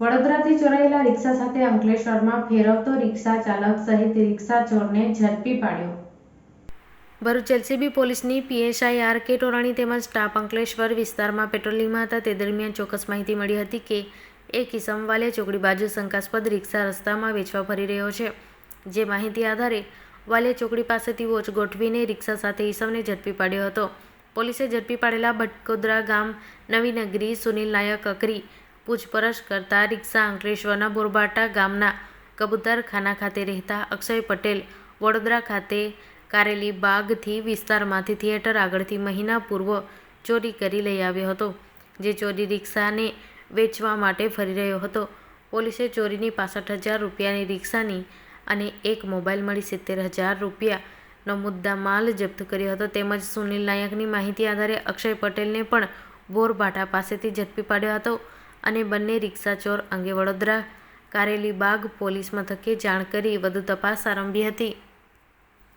વડોદરાથી ચોરાયેલા રિક્ષા સાથે અંકલેશ્વરમાં ફેરવતો રિક્ષા ચાલક સહિત રિક્ષા ચોરને ઝડપી પાડ્યો. ભરૂચ એલસીબી પોલીસની પીએસઆઈ આર કે ટોરાણી તેમજ સ્ટાફ અંકલેશ્વર વિસ્તારમાં પેટ્રોલિંગમાં હતા. તે દરમિયાન ચોક્કસ માહિતી મળી હતી કે એક કિસમ ચોકડી બાજુ શંકાસ્પદ રિક્ષા રસ્તામાં વેચવા ફરી રહ્યો છે. જે માહિતી આધારે વાલિયા ચોકડી પાસેથી વોચ ગોઠવીને રિક્ષા સાથે ઈસમને ઝડપી પાડ્યો હતો. પોલીસે ઝડપી પાડેલા ભટકોદરા ગામ નવીનગરી સુનિલ નાયક અકરી પૂછપરછ કરતા રિક્ષા અંકલેશ્વરના બોરબાટા ગામના કબૂતરખાના ખાતે રહેતા અક્ષય પટેલ વડોદરા ખાતે કારેલી બાગથી વિસ્તારમાંથી થિયેટર આગળથી મહિના પૂર્વ ચોરી કરી લઈ આવ્યો હતો, જે ચોરી રિક્ષાને વેચવા માટે ફરી રહ્યો હતો. પોલીસે ચોરીની પાસઠ હજાર રૂપિયાની રિક્ષાની અને એક મોબાઈલ મળી સિત્તેર હજાર રૂપિયાનો મુદ્દા માલ જપ્ત કર્યો હતો. તેમજ સુનિલ નાયકની માહિતી આધારે અક્ષય પટેલને પણ બોરબાટા પાસેથી ઝડપી પાડ્યો હતો. અને બંને રિક્ષાચોર અંગે વડોદરા કારેલીબાગ પોલીસ મથકે જાણ કરી વધુ તપાસ આરંભી હતી.